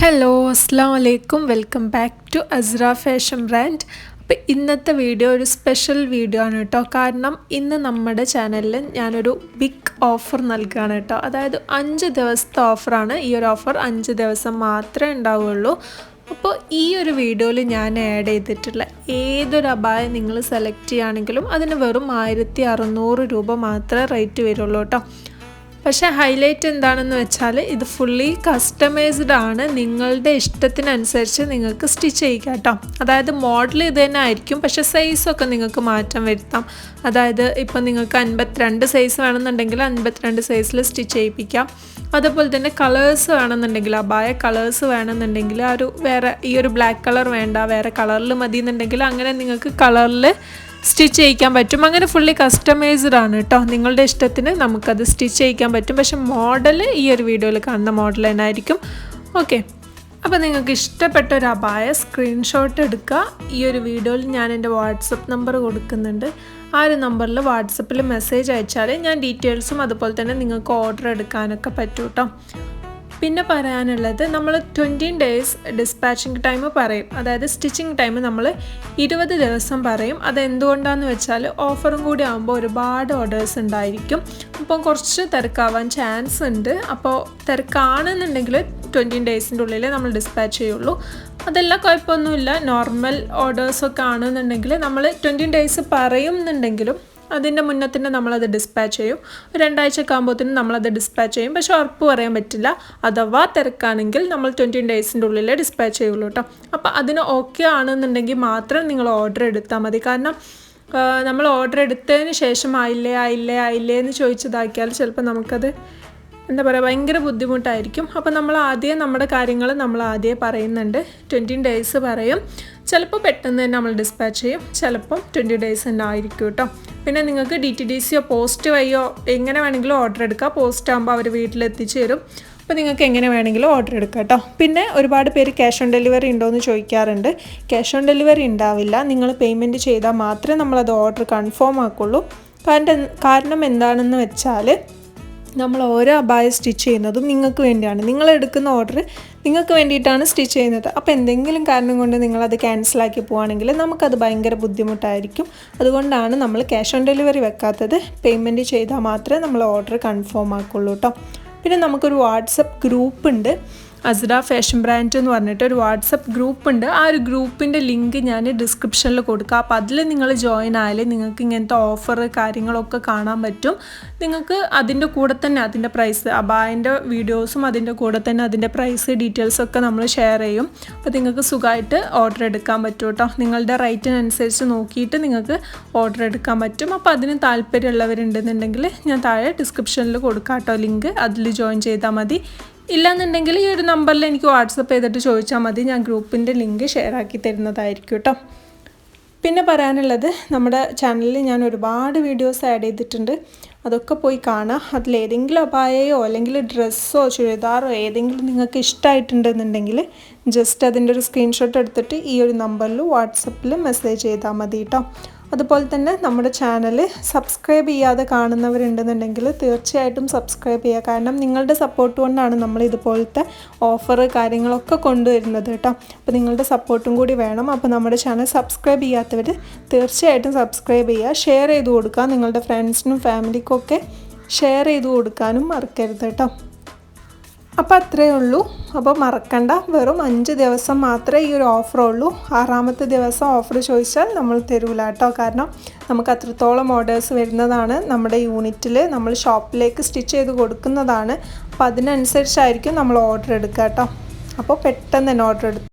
Hello അസ്സാം വലൈക്കും welcome back to Asra fashion brand അപ്പോൾ ഇന്നത്തെ വീഡിയോ ഒരു സ്പെഷ്യൽ വീഡിയോ ആണ് കേട്ടോ. കാരണം ഇന്ന് നമ്മുടെ ചാനലിൽ ഞാനൊരു ബിഗ് ഓഫർ നൽകുകയാണ് കേട്ടോ. അതായത് അഞ്ച് ദിവസത്തെ ഓഫറാണ് ഈ ഒരു ഓഫർ അഞ്ച് ദിവസം മാത്രമേ ഉണ്ടാവുകയുള്ളൂ അപ്പോൾ ഈ ഒരു വീഡിയോയിൽ ഞാൻ ആഡ് ചെയ്തിട്ടുള്ള ഏതൊരു അപായം നിങ്ങൾ സെലക്ട് ചെയ്യുകയാണെങ്കിലും അതിന് വെറും ആയിരത്തി അറുന്നൂറ് രൂപ മാത്രമേ റേറ്റ് വരുള്ളൂ കേട്ടോ. പക്ഷേ ഹൈലൈറ്റ് എന്താണെന്ന് വെച്ചാൽ ഇത് ഫുള്ളി കസ്റ്റമൈസ്ഡ് ആണ്. നിങ്ങളുടെ ഇഷ്ടത്തിനനുസരിച്ച് നിങ്ങൾക്ക് സ്റ്റിച്ച് ചെയ്യിക്കാം കേട്ടോ. അതായത് മോഡൽ ഇത് തന്നെ ആയിരിക്കും. പക്ഷേ സൈസൊക്കെ നിങ്ങൾക്ക് മാറ്റം വരുത്താം. അതായത് ഇപ്പം നിങ്ങൾക്ക് അൻപത്തിരണ്ട് സൈസ് വേണമെന്നുണ്ടെങ്കിൽ അൻപത്തിരണ്ട് സൈസിൽ സ്റ്റിച്ച് ചെയ്യിപ്പിക്കാം. അതുപോലെ തന്നെ കളേഴ്സ് വേണമെന്നുണ്ടെങ്കിൽ അബായ കളേഴ്സ് വേണമെന്നുണ്ടെങ്കിൽ ആ ഒരു വേറെ ഈ ഒരു ബ്ലാക്ക് കളർ വേണ്ട വേറെ കളറിൽ മതി എന്നുണ്ടെങ്കിൽ അങ്ങനെ നിങ്ങൾക്ക് കളറിൽ സ്റ്റിച്ച് ചെയ്യിക്കാൻ പറ്റും. അങ്ങനെ ഫുള്ളി കസ്റ്റമൈസ്ഡ് ആണ് കേട്ടോ നിങ്ങളുടെ ഇഷ്ടത്തിന് നമുക്കത് സ്റ്റിച്ച് ചെയ്യിക്കാൻ പറ്റും. പക്ഷെ മോഡൽ ഈ ഒരു വീഡിയോയിൽ കാണുന്ന മോഡൽ തന്നെ ആയിരിക്കും ഓക്കെ. അപ്പോൾ നിങ്ങൾക്ക് ഇഷ്ടപ്പെട്ട ഒരു അപായ സ്ക്രീൻഷോട്ട് എടുക്കുക. ഈ ഒരു വീഡിയോയിൽ ഞാൻ എന്റെ വാട്സപ്പ് നമ്പർ കൊടുക്കുന്നുണ്ട്. ആ ഒരു നമ്പറിൽ വാട്സപ്പിൽ മെസ്സേജ് അയച്ചാൽ ഞാൻ ഡീറ്റെയിൽസും അതുപോലെ തന്നെ നിങ്ങൾക്ക് ഓർഡർ എടുക്കാനൊക്കെ പറ്റും കേട്ടോ പിന്നെ പറയാനുള്ളത് നമ്മൾ ട്വന്റീൻ ഡേയ്സ് ഡിസ്പാച്ചിങ് ടൈം പറയും. അതായത് സ്റ്റിച്ചിങ് ടൈം നമ്മൾ ഇരുപത് ദിവസം പറയും. അത് എന്തുകൊണ്ടാണെന്ന് വെച്ചാൽ ഓഫറും കൂടി ആകുമ്പോൾ ഒരുപാട് ഓർഡേഴ്സ് ഉണ്ടായിരിക്കും. അപ്പം കുറച്ച് തിരക്കാവാൻ ചാൻസ് ഉണ്ട്. അപ്പോൾ തിരക്കാണെന്നുണ്ടെങ്കിൽ ട്വന്റീൻ ഡേയ്സിന്റെ ഉള്ളിൽ നമ്മൾ ഡിസ്പാച്ച് ചെയ്യുള്ളൂ. അതെല്ലാം കുഴപ്പമൊന്നുമില്ല. നോർമൽ ഓർഡേഴ്സൊക്കെ ആണെന്നുണ്ടെങ്കിൽ നമ്മൾ ട്വന്റീൻ ഡേയ്സ് പറയുന്നുണ്ടെങ്കിലും അതിന്റെ മുന്നേ തന്നെ നമ്മളത് ഡിസ്പാച്ച് ചെയ്യും. രണ്ടാഴ്ചയൊക്കെ ആകുമ്പോഴത്തേനും നമ്മളത് ഡിസ്പാച്ച് ചെയ്യും. പക്ഷെ ഉറപ്പ് പറയാൻ പറ്റില്ല. അഥവാ തിരക്കാണെങ്കിൽ നമ്മൾ ട്വന്റി ഡേയ്സിന്റെ ഉള്ളിൽ ഡിസ്പാച്ച് ചെയ്യുള്ളൂ കേട്ടോ. അപ്പോൾ അതിന് ഓക്കെ ആണെന്നുണ്ടെങ്കിൽ മാത്രം നിങ്ങൾ ഓർഡർ എടുത്താൽ മതി. കാരണം നമ്മൾ ഓർഡർ എടുത്തതിന് ശേഷം ആയില്ലേ ആയില്ലേ ആയില്ലേ എന്ന് ചോദിച്ചതാക്കിയാൽ ചിലപ്പോൾ നമുക്കത് എന്താ പറയുക ഭയങ്കര ബുദ്ധിമുട്ടായിരിക്കും. അപ്പോൾ നമ്മൾ ആദ്യം നമ്മുടെ കാര്യങ്ങൾ നമ്മൾ ആദ്യം പറയുന്നുണ്ട്. ട്വന്റീൻ ഡേയ്സ് പറയും. ചിലപ്പോൾ പെട്ടെന്ന് തന്നെ നമ്മൾ ഡിസ്പാച്ച് ചെയ്യും. ചിലപ്പം ട്വന്റി ഡേയ്സ് തന്നെ ആയിരിക്കും കേട്ടോ. പിന്നെ നിങ്ങൾക്ക് ഡി ടി ഡി സിയോ പോസ്റ്റ് വഴിയോ എങ്ങനെ വേണമെങ്കിലും ഓർഡർ എടുക്കാം. പോസ്റ്റ് ആകുമ്പോൾ അവർ വീട്ടിലെത്തിച്ച് തരും. അപ്പോൾ നിങ്ങൾക്ക് എങ്ങനെ വേണമെങ്കിലും ഓർഡർ എടുക്കാം കേട്ടോ. പിന്നെ ഒരുപാട് പേര് ക്യാഷ് ഓൺ ഡെലിവറി ഉണ്ടോ എന്ന് ചോദിക്കാറുണ്ട്. ക്യാഷ് ഓൺ ഡെലിവറി ഉണ്ടാവില്ല. നിങ്ങൾ പേയ്മെന്റ് ചെയ്താൽ മാത്രമേ നമ്മളത് ഓർഡർ കൺഫേം ആക്കുള്ളൂ. കാരണം കാരണം എന്താണെന്ന് വെച്ചാൽ നമ്മൾ ഓരോ അബായ സ്റ്റിച്ച് ചെയ്യുന്നതും നിങ്ങൾക്ക് വേണ്ടിയാണ്. നിങ്ങൾ എടുക്കുന്ന ഓർഡർ നിങ്ങൾക്ക് വേണ്ടിയിട്ടാണ് സ്റ്റിച്ച് ചെയ്യുന്നത്. അപ്പോൾ എന്തെങ്കിലും കാരണം കൊണ്ട് നിങ്ങളത് ക്യാൻസലാക്കി പോവുകയാണെങ്കിൽ നമുക്കത് ഭയങ്കര ബുദ്ധിമുട്ടായിരിക്കും. അതുകൊണ്ടാണ് നമ്മൾ ക്യാഷ് ഓൺ ഡെലിവറി വെക്കാത്തത്. പേയ്മെന്റ് ചെയ്താൽ മാത്രമേ നമ്മൾ ഓർഡർ കൺഫേം ആക്കുള്ളൂ കേട്ടോ പിന്നെ നമുക്കൊരു വാട്സപ്പ് ഗ്രൂപ്പ് ഉണ്ട്. അസ്ര ഫാഷൻ ബ്രാൻഡ് എന്ന് പറഞ്ഞിട്ട് ഒരു വാട്സപ്പ് ഗ്രൂപ്പ് ഉണ്ട്. ആ ഒരു ഗ്രൂപ്പിന്റെ ലിങ്ക് ഞാൻ ഡിസ്ക്രിപ്ഷനിൽ കൊടുക്കാം. അപ്പോൾ അതിൽ നിങ്ങൾ ജോയിൻ ആയാൽ നിങ്ങൾക്ക് ഇങ്ങനത്തെ ഓഫർ കാര്യങ്ങളൊക്കെ കാണാൻ പറ്റും. നിങ്ങൾക്ക് അതിന്റെ കൂടെ തന്നെ അതിന്റെ പ്രൈസ് അബായന്റെ വീഡിയോസും അതിന്റെ കൂടെ തന്നെ അതിന്റെ പ്രൈസ് ഡീറ്റെയിൽസ് ഒക്കെ നമ്മൾ ഷെയർ ചെയ്യും. അപ്പോൾ നിങ്ങൾക്ക് സുഖമായിട്ട് ഓർഡർ എടുക്കാൻ പറ്റും കേട്ടോ നിങ്ങളുടെ റേറ്റിനനുസരിച്ച് നോക്കിയിട്ട് നിങ്ങൾക്ക് ഓർഡർ എടുക്കാൻ പറ്റും. അപ്പോൾ അതിന് താല്പര്യമുള്ളവരുണ്ടെന്നുണ്ടെങ്കിൽ ഞാൻ താഴെ ഡിസ്ക്രിപ്ഷനിൽ കൊടുക്കാം കേട്ടോ ലിങ്ക്. അതിൽ ജോയിൻ ചെയ്താൽ മതി. ഇല്ലാന്നുണ്ടെങ്കിൽ ഈ ഒരു നമ്പറിൽ എനിക്ക് വാട്സപ്പ് ചെയ്തിട്ട് ചോദിച്ചാൽ മതി. ഞാൻ ഗ്രൂപ്പിന്റെ ലിങ്ക് ഷെയർ ആക്കി തരുന്നതായിരിക്കും കേട്ടോ. പിന്നെ പറയാനുള്ളത് നമ്മുടെ ചാനലിൽ ഞാൻ ഒരുപാട് വീഡിയോസ് ആഡ് ചെയ്തിട്ടുണ്ട്. അതൊക്കെ പോയി കാണാം. അതിലേതെങ്കിലും അപായയോ അല്ലെങ്കിൽ ഡ്രസ്സോ ചുരിദാറോ ഏതെങ്കിലും നിങ്ങൾക്ക് ഇഷ്ടമായിട്ടുണ്ടെന്നുണ്ടെങ്കിൽ ജസ്റ്റ് അതിന്റെ ഒരു സ്ക്രീൻഷോട്ട് എടുത്തിട്ട് ഈ ഒരു നമ്പറിൽ വാട്സപ്പിൽ മെസ്സേജ് ചെയ്താൽ മതി കേട്ടോ. അതുപോലെ തന്നെ നമ്മുടെ ചാനൽ സബ്സ്ക്രൈബ് ചെയ്യാതെ കാണുന്നവരുണ്ടെന്നുണ്ടെങ്കിൽ തീർച്ചയായിട്ടും സബ്സ്ക്രൈബ് ചെയ്യുക. കാരണം നിങ്ങളുടെ സപ്പോർട്ട് കൊണ്ടാണ് നമ്മൾ ഇതുപോലത്തെ ഓഫർ കാര്യങ്ങളൊക്കെ കൊണ്ടുവരുന്നത് കേട്ടോ. അപ്പോൾ നിങ്ങളുടെ സപ്പോർട്ടും കൂടി വേണം. അപ്പോൾ നമ്മുടെ ചാനൽ സബ്സ്ക്രൈബ് ചെയ്യാത്തവർ തീർച്ചയായിട്ടും സബ്സ്ക്രൈബ് ചെയ്യുക. ഷെയർ ചെയ്ത് കൊടുക്കുക. നിങ്ങളുടെ ഫ്രണ്ട്സിനും ഫാമിലിക്കും ഒക്കെ ഷെയർ ചെയ്ത് കൊടുക്കാനും മറക്കരുത് കേട്ടോ. അപ്പോൾ അത്രയേ ഉള്ളൂ. അപ്പോൾ മറക്കണ്ട. വെറും അഞ്ച് ദിവസം മാത്രമേ ഈ ഒരു ഓഫർ ഉള്ളൂ. ആറാമത്തെ ദിവസം ഓഫർ ചോദിച്ചാൽ നമ്മൾ തരൂല കേട്ടോ കാരണം നമുക്ക് അത്രത്തോളം ഓർഡേഴ്സ് വരുന്നതാണ് നമ്മുടെ യൂണിറ്റിൽ നമ്മൾ ഷോപ്പിലേക്ക് സ്റ്റിച്ച് ചെയ്ത് കൊടുക്കുന്നതാണ്. അപ്പോൾ അതിനനുസരിച്ചായിരിക്കും നമ്മൾ ഓർഡർ എടുക്കുക കേട്ടോ അപ്പോൾ പെട്ടെന്ന് തന്നെ ഓർഡർ എടുക്കും